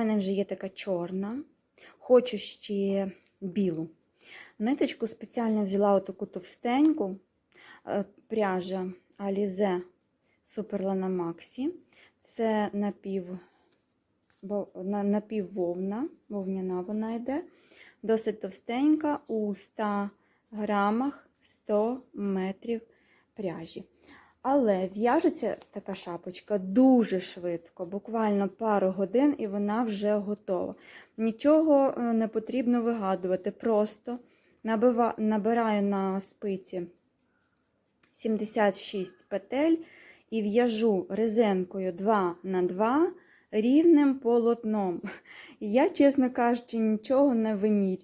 мене вже є така чорна, хочу ще білу. Ниточку спеціально взяла отаку товстеньку е, пряжа Alize Superlana Maxi. Це напів, напіввовна, вовняна вона йде. Досить товстенька, у 100 грамах 100 метрів пряжі. Але в'яжеться така шапочка дуже швидко, буквально пару годин, і вона вже готова. Нічого е, не потрібно вигадувати. Просто набираю на спиці 76 петель і в'яжу резинкою 2 на 2 рівним полотном. Я, чесно кажучи, нічого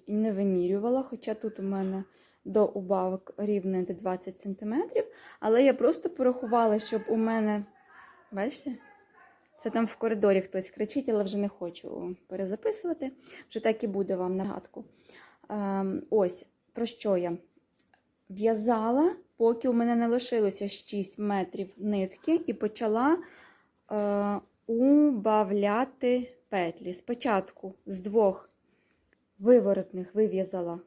не вимірювала, хоча тут у мене до убавок рівно 20 см. Але я просто порахувала, щоб у мене. Бачите? Це там в коридорі хтось кричить, але вже не хочу перезаписувати. Вже так і буде вам нагадку. Ем, ось про що я в'язала, поки у мене не лишилося 6 метрів нитки, і почала е, убавляти петлі. Спочатку з двох виворотних вив'язала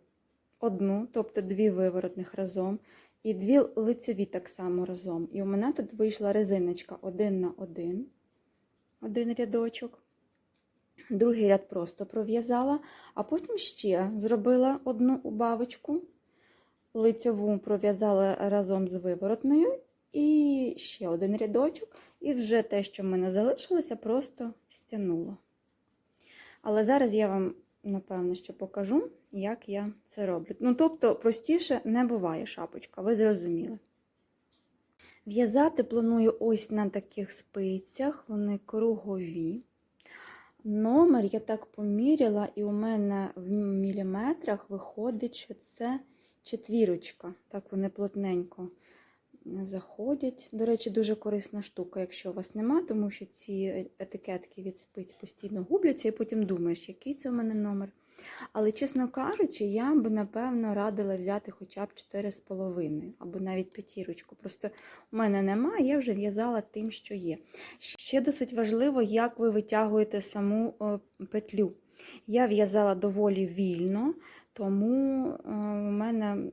одну, тобто дві виворотних разом, і дві лицеві так само разом. І у мене тут вийшла резиночка один на один, один рядочок. Другий ряд просто пров'язала, а потім ще зробила одну убавочку, лицеву пров'язала разом з виворотною, і ще один рядочок, і вже те, що в мене залишилося, просто стягнула. Але зараз я вам, напевно, що покажу, як я це роблю. Ну, тобто, простіше не буває шапочка, ви зрозуміли. В'язати планую ось на таких спицях, вони кругові. Номер я так поміряла, і у мене в міліметрах виходить, що це четвірочка. Так вони плотненько заходять. До речі, дуже корисна штука, якщо у вас нема, тому що ці етикетки від спиць постійно губляться, і потім думаєш, який це в мене номер. Але, чесно кажучи, я б, напевно, радила взяти хоча б 4,5 або навіть п'ятірочку. Просто у мене немає, я вже в'язала тим, що є. Ще досить важливо, як ви витягуєте саму е, петлю. Я в'язала доволі вільно, тому е, у мене,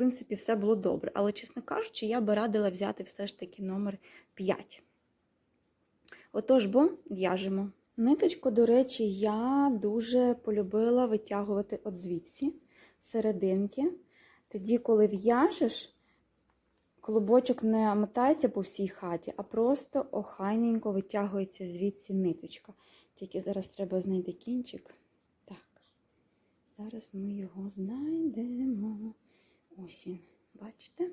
принципі, все було добре. Але, чесно кажучи, я би радила взяти все ж таки номер 5. Отож, бо в'яжемо. Ниточку, до речі, я дуже полюбила витягувати от звідси, серединки. Тоді, коли в'яжеш, клубочок не мотається по всій хаті, а просто охайненько витягується звідси ниточка. Тільки зараз треба знайти кінчик. Так, зараз ми його знайдемо. Ось він, бачите?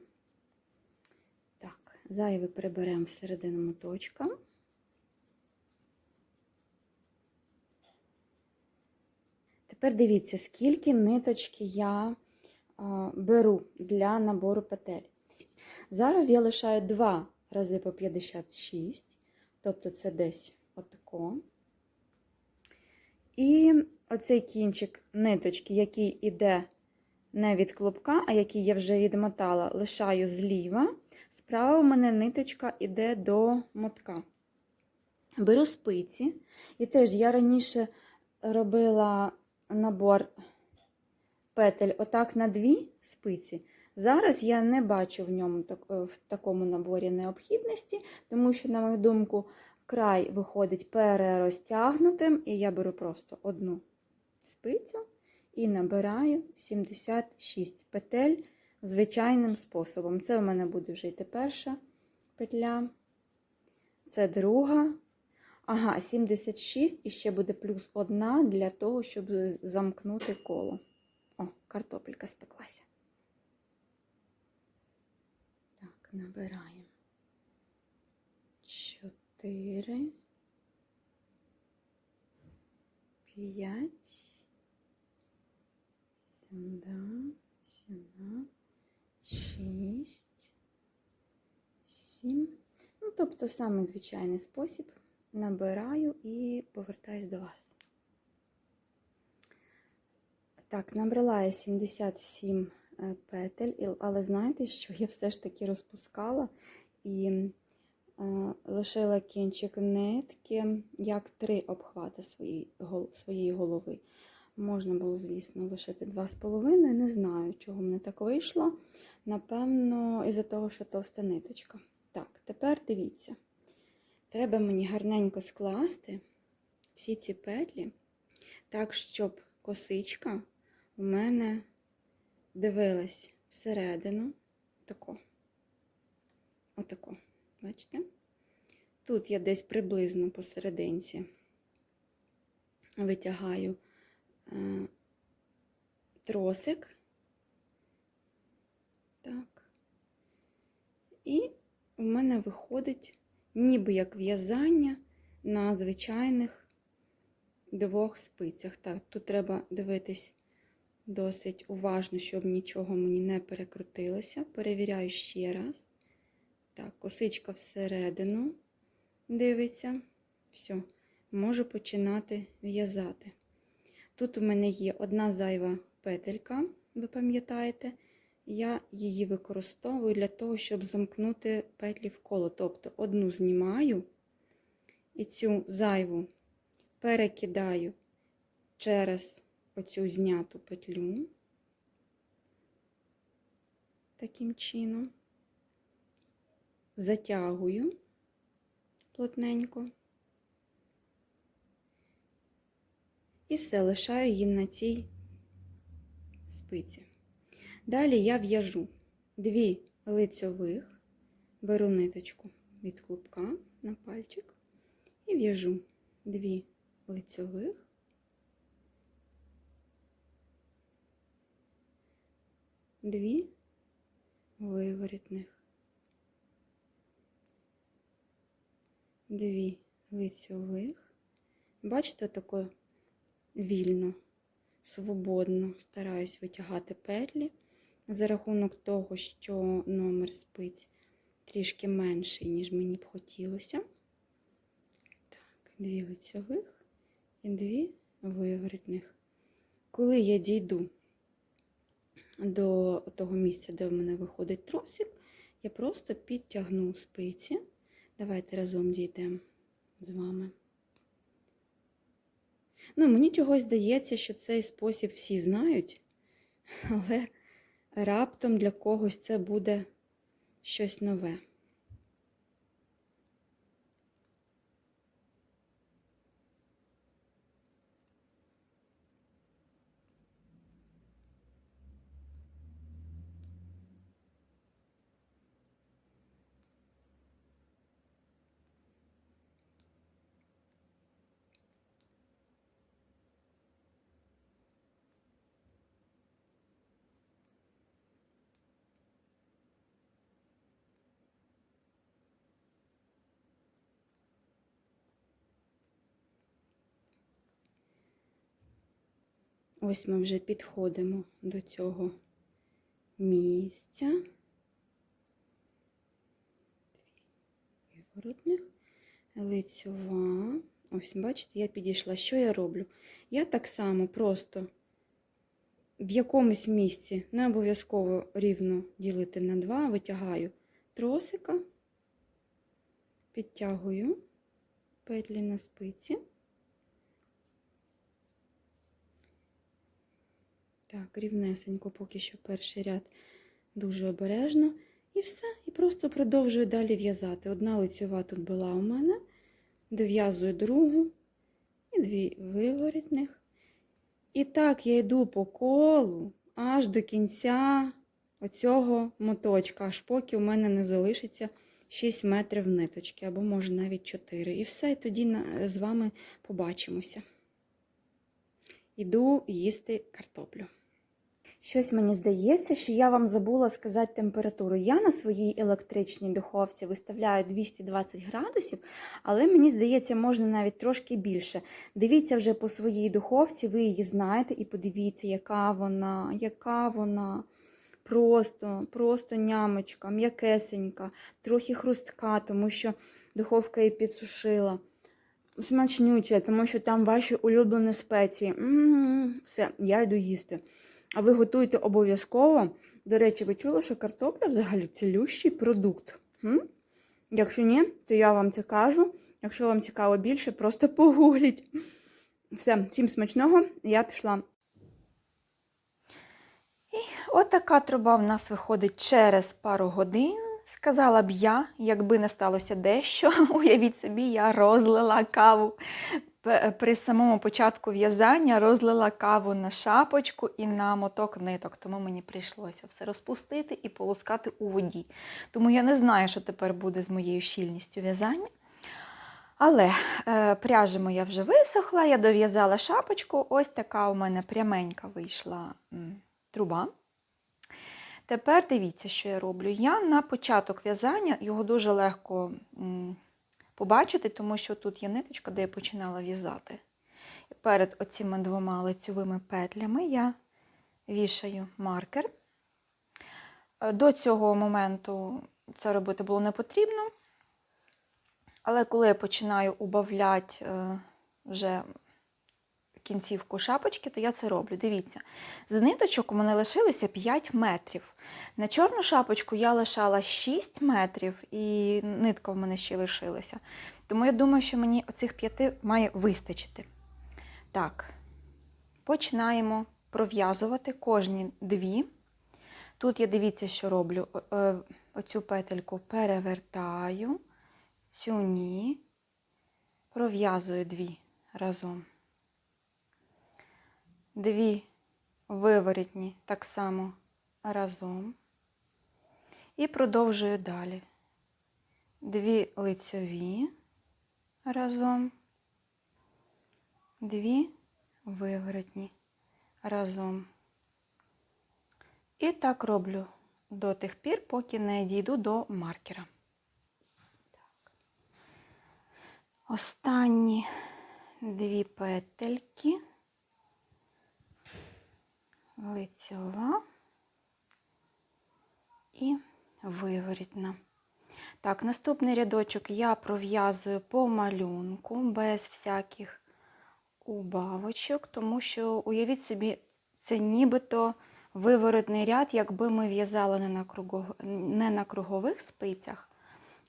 Так, зайве приберемо всередину моточка. Тепер дивіться, скільки ниточки я беру для набору петель. Зараз я лишаю 2 рази по 56, тобто це десь отако. І оцей кінчик ниточки, який іде не від клубка, а який я вже відмотала, лишаю зліва. Справа у мене ниточка йде до мотка. Беру спиці, і теж я раніше робила набор петель отак на дві спиці. Зараз я не бачу в ньому в такому наборі необхідності, тому що, на мою думку, край виходить перерозтягнутим, і я беру просто одну спицю і набираю 76 петель звичайним способом. Це у мене буде вже йти перша петля, це друга. Ага, 76 і ще буде плюс одна для того, щоб замкнути коло. О, картопелька спеклася. Так, набираємо 4, 5, сюди, сюди, 6, 7. Ну, тобто, саме звичайний спосіб набираю і повертаюсь до вас. Так, набрала я 77 петель, але знаєте, що я все ж таки розпускала і е, лишила кінчик нитки, як три обхвати своєї голови. Можна було, звісно, лишити 2,5. Не знаю, чого мене так вийшло. Напевно, із-за того, що товста ниточка. Так, тепер дивіться. Треба мені гарненько скласти всі ці петлі, так, щоб косичка у мене дивилась всередину. Тако. Отако. Бачите? Тут я десь приблизно посерединці витягаю тросик. Так. І у мене виходить ніби як в'язання на звичайних двох спицях. Так, тут треба дивитись досить уважно, щоб нічого мені не перекрутилося. Перевіряю ще раз. Так, косичка всередину дивиться. Все, можу починати в'язати. Тут у мене є одна зайва петелька, ви пам'ятаєте, я її використовую для того, щоб замкнути петлі в коло. Тобто одну знімаю і цю зайву перекидаю через оцю зняту петлю. Таким чином затягую плотненько. І все, лишаю її на цій спиці. Далі я в'яжу дві лицьових, беру ниточку від клубка на пальчик і в'яжу дві лицьових, дві виворітних, дві лицьових. Бачите, таке вільно, свободно стараюсь витягати петлі за рахунок того, що номер спиць трішки менший, ніж мені б хотілося. Так, дві лицьових і дві виворітних. Коли я дійду до того місця, де в мене виходить тросик, я просто підтягну спиці. Давайте разом дійдемо з вами. Ну, мені чогось здається, що цей спосіб всі знають, але раптом для когось це буде щось нове. Ось ми вже підходимо до цього місця. Виворотних, лицьова. Ось, бачите, я підійшла. Що я роблю? Я так само просто в якомусь місці, не обов'язково рівно ділити на два, витягаю тросика, підтягую петлі на спиці. Так, рівнесенько, поки що перший ряд дуже обережно. І все. І просто продовжую далі в'язати. Одна лицьова тут була у мене, дов'язую другу і дві виворітних. І так я йду по колу аж до кінця оцього моточка, аж поки у мене не залишиться 6 метрів ниточки, або може навіть 4. І все, і тоді з вами побачимося. Іду їсти картоплю. Щось мені здається, що я вам забула сказати температуру. Я на своїй електричній духовці виставляю 220 градусів, але мені здається, можна навіть трошки більше. Дивіться вже по своїй духовці, ви її знаєте, і подивіться, яка вона, яка вона. Просто, просто нямочка, м'якесенька, трохи хрустка, тому що духовка її підсушила. Смачнюча, тому що там ваші улюблені спеції. М-м-м. Все, я йду їсти. А ви готуйте обов'язково. До речі, ви чули, що картопля взагалі цілющий продукт. М? Якщо ні, то я вам це кажу. Якщо вам цікаво більше, просто погугліть. Все, всім смачного, я пішла. І от труба в нас виходить через пару годин. Сказала б я, якби не сталося дещо, уявіть собі, я розлила каву при самому початку в'язання, розлила каву на шапочку і на моток ниток. Тому мені прийшлося все розпустити і полоскати у воді. Тому я не знаю, що тепер буде з моєю щільністю в'язання. Але е, пряжа моя вже висохла, я дов'язала шапочку. Ось така у мене пряменька вийшла м, труба. Тепер дивіться, що я роблю. Я на початок в'язання його дуже легко м, побачити, тому що тут є ниточка, де я починала в'язати. І Перед оціми двома лицьовими петлями я вішаю маркер. Е, До цього моменту це робити було не потрібно. Але коли я починаю убавляти е, вже кінцівку шапочки, то я це роблю. Дивіться, з ниточок у мене лишилося 5 метрів. На чорну шапочку я лишала 6 метрів, і нитка в мене ще лишилася. Тому я думаю, що мені оцих 5 має вистачити. Так, починаємо пров'язувати кожні дві. Тут я дивіться, що роблю. Е, Оцю петельку перевертаю, цю ні, пров'язую дві разом. Дві виворітні так само разом. І продовжую далі. Дві лицьові разом, дві виворотні разом. І так роблю до тих пір, поки не дійду до маркера. Останні дві петельки, лицьова і виворітна. Так, наступний рядочок я пров'язую по малюнку, без всяких убавочок, тому що, уявіть собі, це нібито виворотний ряд, якби ми в'язали не не на кругових спицях,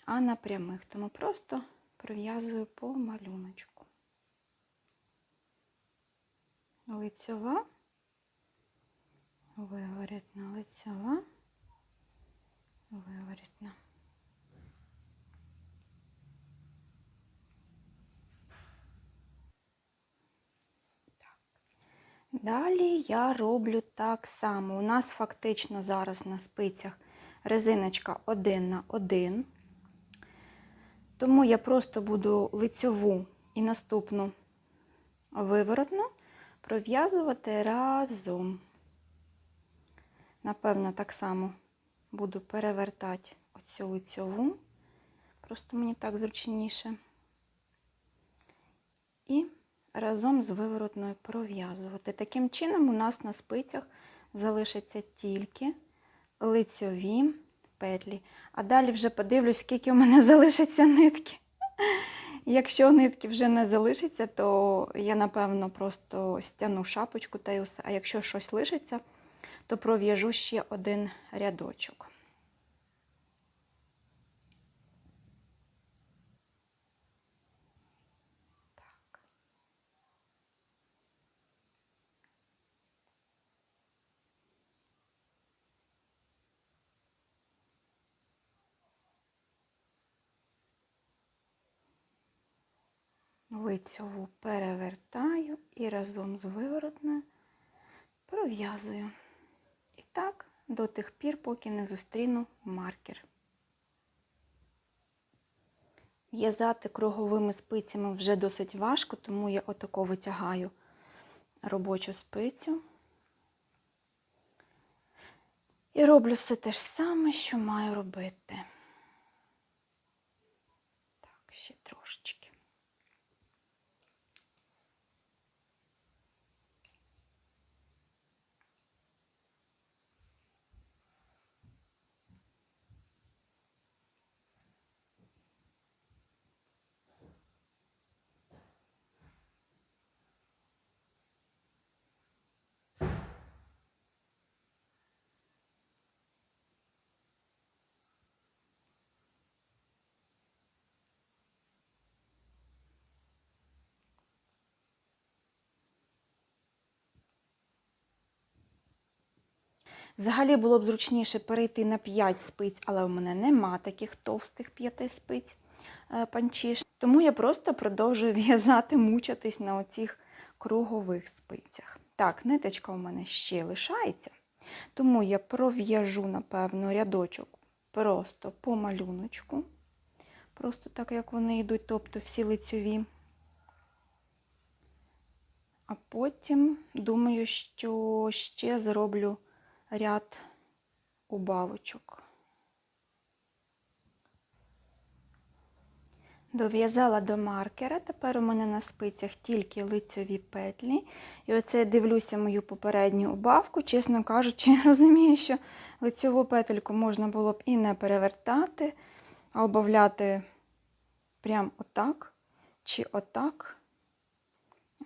а на прямих. Тому просто пров'язую по малюночку. Лицьова, виворітна, лицьова, виворітна. Далі я роблю так само. У нас фактично зараз на спицях резиночка 1 на 1. Тому я просто буду лицьову і наступну виворотну пров'язувати разом. Напевно, так само буду перевертати оцю лицьову. Просто мені так зручніше. І разом з виворотною пров'язувати. Таким чином, у нас на спицях залишаться тільки лицьові петлі. А далі вже подивлюсь, скільки у мене залишиться нитки. Якщо нитки вже не залишиться, то я, напевно, просто стягну шапочку та й усе. А якщо щось лишиться, то пров'яжу ще один рядочок. лицьову перевертаю і разом з виворотною пров'язую. Так до тих пір, поки не зустріну маркер. В'язати круговими спицями вже досить важко, тому я отако витягаю робочу спицю. І роблю все те ж саме, що маю робити. Взагалі було б зручніше перейти на 5 спиць, але у мене нема таких товстих 5 спиць е, панчіш. Тому я просто продовжую в'язати, мучатись на оцих кругових спицях. Так, ниточка у мене ще лишається, тому я пров'яжу, напевно, рядочок просто по малюночку. Просто так, як вони йдуть, тобто всі лицьові. А потім думаю, що ще зроблю ряд убавочок. Дов'язала до маркера, тепер у мене на спицях тільки лицьові петлі. І оце я дивлюся мою попередню убавку. Чесно кажучи, я розумію, що лицьову петельку можна було б і не перевертати, а обавляти прям отак чи отак.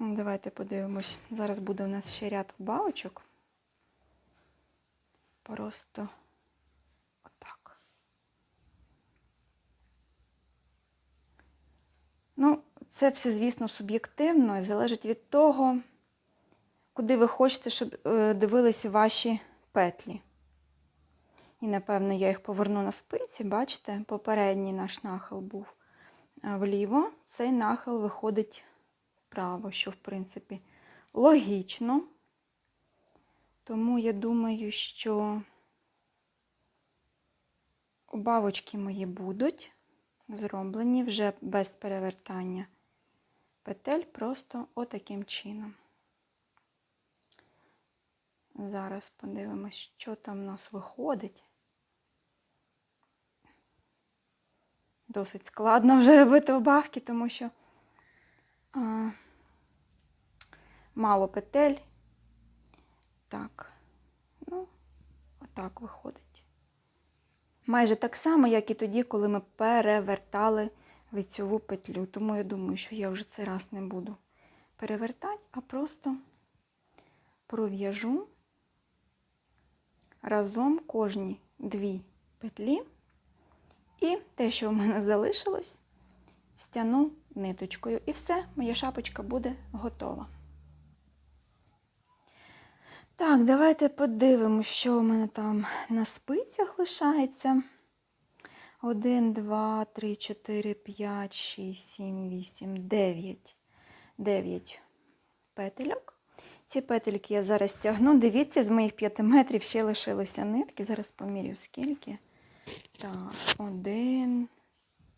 Ну, Давайте подивимось. Зараз буде у нас ще ряд убавочок. Просто отак. Ну, це все, звісно, суб'єктивно і залежить від того, куди ви хочете, щоб е, дивилися ваші петлі. І, напевно, я їх поверну на спиці. Бачите, попередній наш нахил був е, вліво, цей нахил виходить вправо, що, в принципі, логічно. Тому я думаю, що убавочки мої будуть зроблені вже без перевертання петель, просто отаким чином. Зараз подивимось, що там в нас виходить. Досить складно вже робити убавки, тому що а, мало петель. Так, ну, отак виходить. Майже так само, як і тоді, коли ми перевертали лицьову петлю. Тому я думаю, що я вже цей раз не буду перевертати, а просто пров'яжу разом кожні дві петлі. І те, що у мене залишилось, стягну ниточкою. І все, моя шапочка буде готова. Так, давайте подивимося, що у мене там на спицях лишається. 1, 2, 3, 4, 5, 6, 7, 8, 9. 9 петельок. Ці петельки я зараз стягну. Дивіться, з моїх 5 метрів ще лишилося нитки. Зараз помірю скільки. Так, один,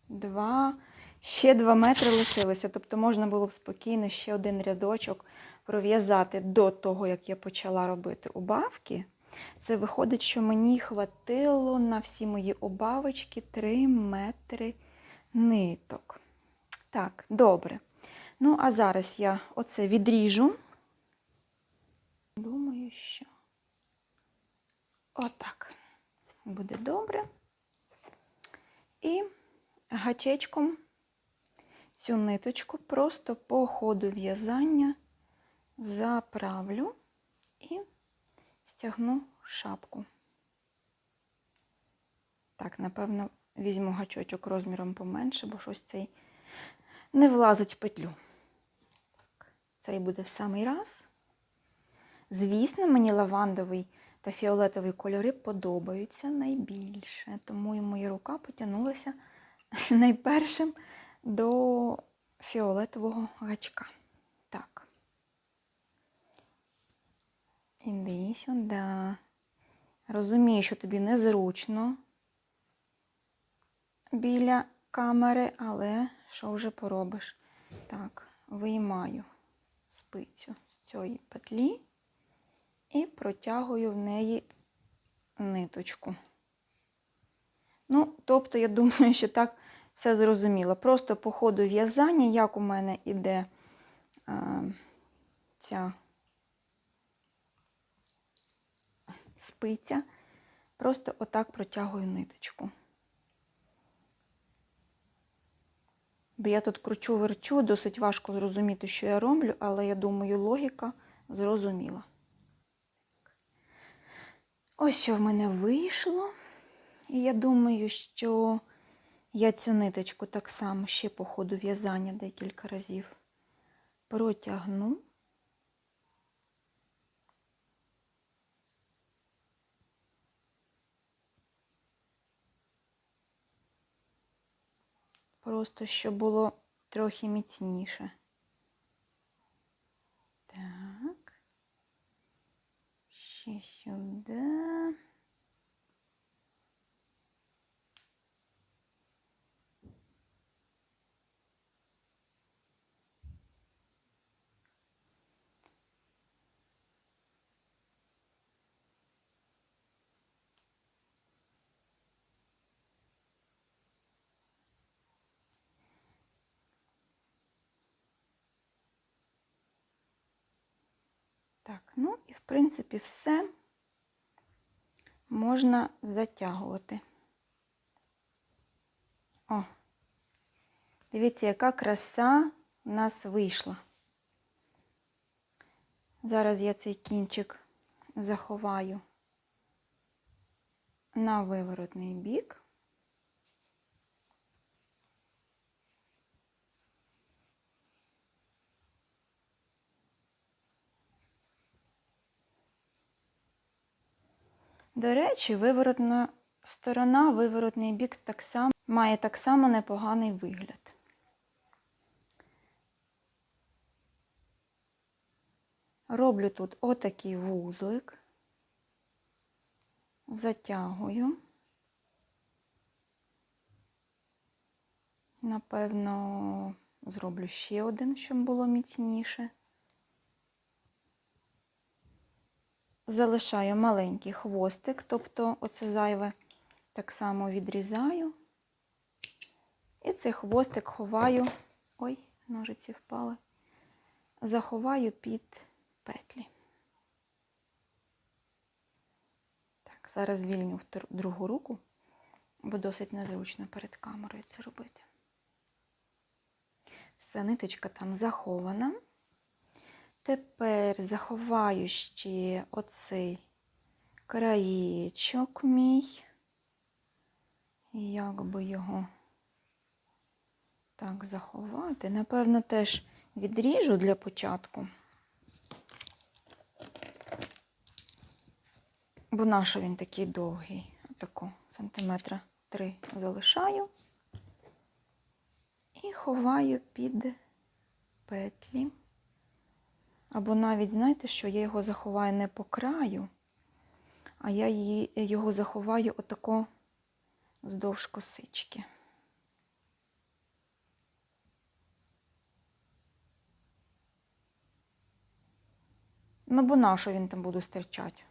два. Ще 2 метри лишилося. Тобто можна було б спокійно ще один рядочок пров'язати до того, як я почала робити убавки. Це виходить, що мені хватило на всі мої обавочки 3 метри ниток. Так, добре. Ну, а зараз я оце відріжу. Думаю, що отак буде добре. І гачечком цю ниточку просто по ходу в'язання заправлю і стягну шапку. Так, напевно, візьму гачочок розміром поменше, бо щось цей не влазить в петлю. Цей буде в самий раз. Звісно, мені лавандовий та фіолетовий кольори подобаються найбільше, тому і моя рука потягнулася найпершим до фіолетового гачка. Так. Іди сюди. Розумію, що тобі незручно біля камери, але що вже поробиш? Так, виймаю спицю з цієї петлі і протягую в неї ниточку. Ну, тобто, я думаю, що так все зрозуміло. Просто по ходу в'язання, як у мене іде а, ця спиця, просто отак протягую ниточку. Бо я тут кручу верчу, досить важко зрозуміти, що я роблю, але я думаю, логіка зрозуміла. Ось що в мене вийшло. І я думаю, що я цю ниточку так само ще по ходу в'язання декілька разів протягну. Просто щоб було трохи міцніше. Так. Ще сюди. Так, ну і в принципі все можна затягувати. О, дивіться, яка краса в нас вийшла. Зараз я цей кінчик заховаю на виворотний бік. До речі, виворотна сторона, виворотний бік так само, має так само непоганий вигляд. Роблю тут отакий вузлик, затягую. Напевно, зроблю ще один, щоб було міцніше. Залишаю маленький хвостик, тобто оце зайве так само відрізаю. І цей хвостик ховаю, ой, ножиці впали, заховаю під петлі. Так, зараз звільню другу руку, бо досить незручно перед камерою це робити. Все, ниточка там захована. Тепер заховаю ще оцей краєчок мій. Як би його так заховати? Напевно, теж відріжу для початку. Бо нащо він такий довгий? Отако сантиметра три залишаю і ховаю під петлі. Або навіть, знаєте, що я його заховаю не по краю, а я її, його заховаю отако здовж косички. Ну, бо на що він там буде стирчати?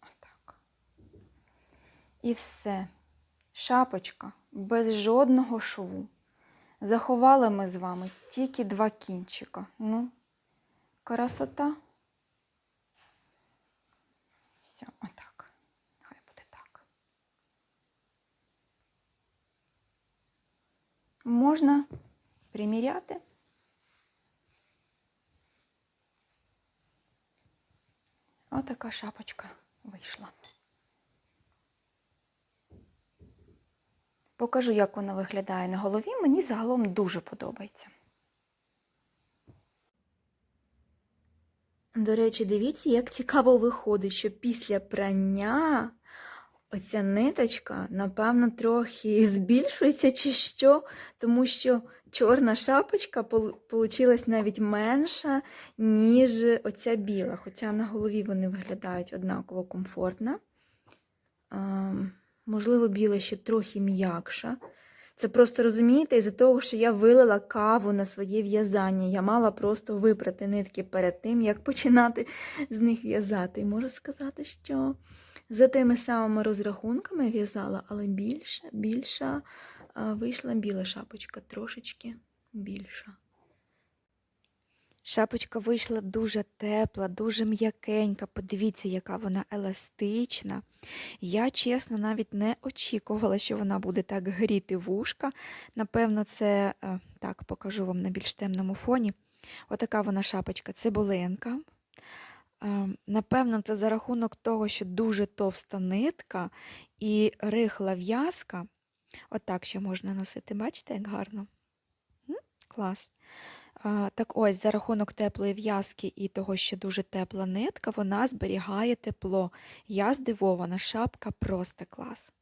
Отак. І все. Шапочка без жодного шву. Заховали ми з вами тільки два кінчика. Ну, красота. Все, отак. Хай буде так. Можна приміряти. Отака шапочка вийшла. Покажу, як вона виглядає на голові. Мені загалом дуже подобається. До речі, дивіться, як цікаво виходить, що після прання оця ниточка, напевно, трохи збільшується чи що, тому що чорна шапочка получилась навіть менша, ніж оця біла. Хоча на голові вони виглядають однаково комфортно. Можливо, біла ще трохи м'якша. Це просто розумієте, із-за того, що я вилила каву на своє в'язання. Я мала просто випрати нитки перед тим, як починати з них в'язати. І можу сказати, що за тими самими розрахунками в'язала, але більша, більша вийшла біла шапочка, трошечки більша. Шапочка вийшла дуже тепла, дуже м'якенька. Подивіться, яка вона еластична. Я, чесно, навіть не очікувала, що вона буде так гріти вушка. Напевно, це е, так покажу вам на більш темному фоні. Отака вона шапочка цибулинка. Е, напевно, це за рахунок того, що дуже товста нитка і рихла в'язка. Отак ще можна носити, бачите, як гарно? Клас. Так ось, за рахунок теплої в'язки і того, що дуже тепла нитка, вона зберігає тепло. Я здивована, шапка просто клас.